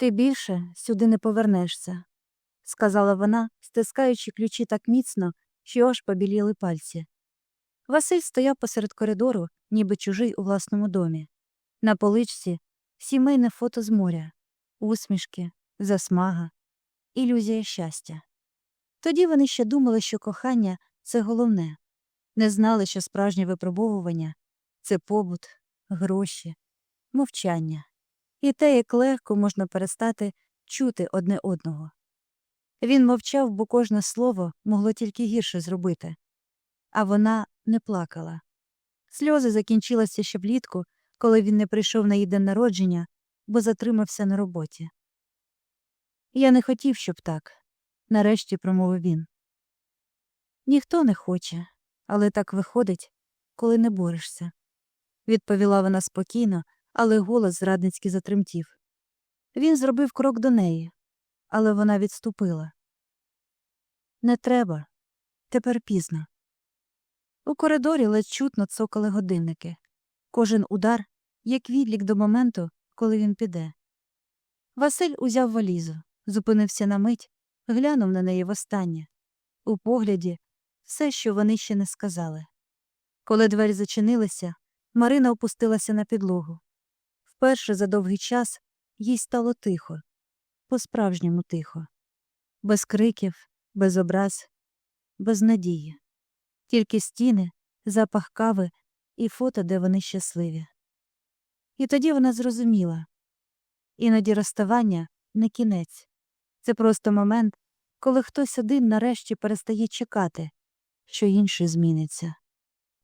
Ти більше сюди не повернешся, сказала вона, стискаючи ключі так міцно, що аж побіліли пальці. Василь стояв посеред коридору, ніби чужий у власному домі. На поличці сімейне фото з моря, усмішки, засмага, ілюзія щастя. Тоді вони ще думали, що кохання це головне, не знали, що справжнє випробовування це побут, гроші, мовчання і те, як легко можна перестати чути одне одного. Він мовчав, бо кожне слово могло тільки гірше зробити, а вона не плакала. Сльози закінчилися ще влітку, коли він не прийшов на її день народження, бо затримався на роботі. Я не хотів, щоб так, нарешті промовив він. Ніхто не хоче, але так виходить, коли не борешся, відповіла вона спокійно, але голос зрадницьки затремтів. Він зробив крок до неї, але вона відступила. Не треба. Тепер пізно. У коридорі ледь чутно цокали годинники. Кожен удар як відлік до моменту, коли він піде. Василь узяв валізу, зупинився на мить, глянув на неї востаннє. У погляді все, що вони ще не сказали. Коли двері зачинилися, Марина опустилася на підлогу. Вперше за довгий час їй стало тихо, по-справжньому тихо, без криків, без образ, без надії, тільки стіни, запах кави і фото, де вони щасливі. І тоді вона зрозуміла іноді розставання не кінець, це просто момент, коли хтось один нарешті перестає чекати, що інший зміниться.